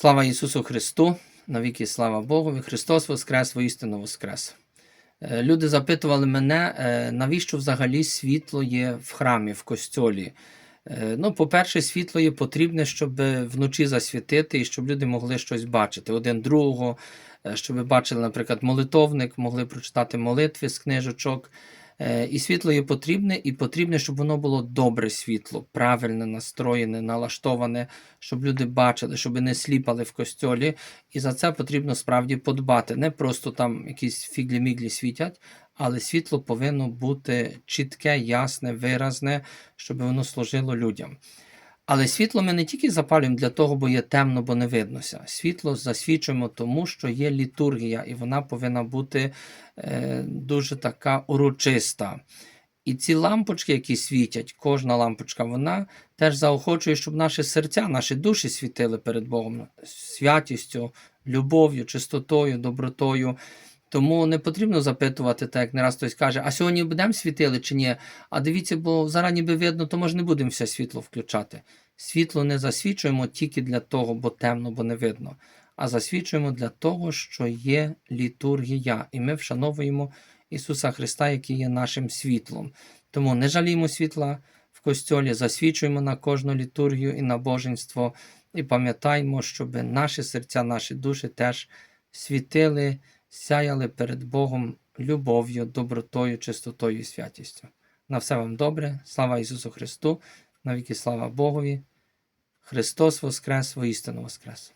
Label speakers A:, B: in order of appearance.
A: Слава Ісусу Христу, навіки слава Богові, Христос Воскрес, воістину Воскрес. Е, Люди запитували мене, е, навіщо взагалі світло є в храмі, в костьолі. Е, Ну, по-перше, світло є потрібне, щоб вночі засвітити і щоб люди могли щось бачити один другого, щоб бачили, наприклад, молитовник, могли прочитати молитви з книжечок. Е, І світло є потрібне, і потрібне, щоб воно було добре світло, правильне, настроєне, налаштоване, щоб люди бачили, щоб не сліпали в костьолі. І за це потрібно справді подбати. Не просто там якісь фіглі-міглі світять, але світло повинно бути чітке, ясне, виразне, щоб воно служило людям. Але світло ми не тільки запалюємо для того, бо є темно, бо не виднося. Світло засвічуємо тому, що є літургія, і вона повинна бути е, дуже така урочиста. І ці лампочки, які світять, кожна лампочка, вона теж заохочує, щоб наші серця, наші душі світили перед Богом святістю, любов'ю, чистотою, добротою. Тому не потрібно запитувати, так як не раз хтось каже, а сьогодні будемо світили чи ні? А дивіться, бо зараз ніби видно, то може не будемо все світло включати. Світло не засвічуємо тільки для того, бо темно, бо не видно, а засвічуємо для того, що є літургія, і ми вшановуємо Ісуса Христа, який є нашим світлом. Тому не жаліємо світла в костьолі, засвічуємо на кожну літургію і набоженство, і пам'ятаємо, щоб наші серця, наші душі теж світили, сяяли перед Богом любов'ю, добротою, чистотою і святістю. На все вам добре, слава Ісусу Христу, навіки слава Богові. Христос Воскрес, воістину Воскрес.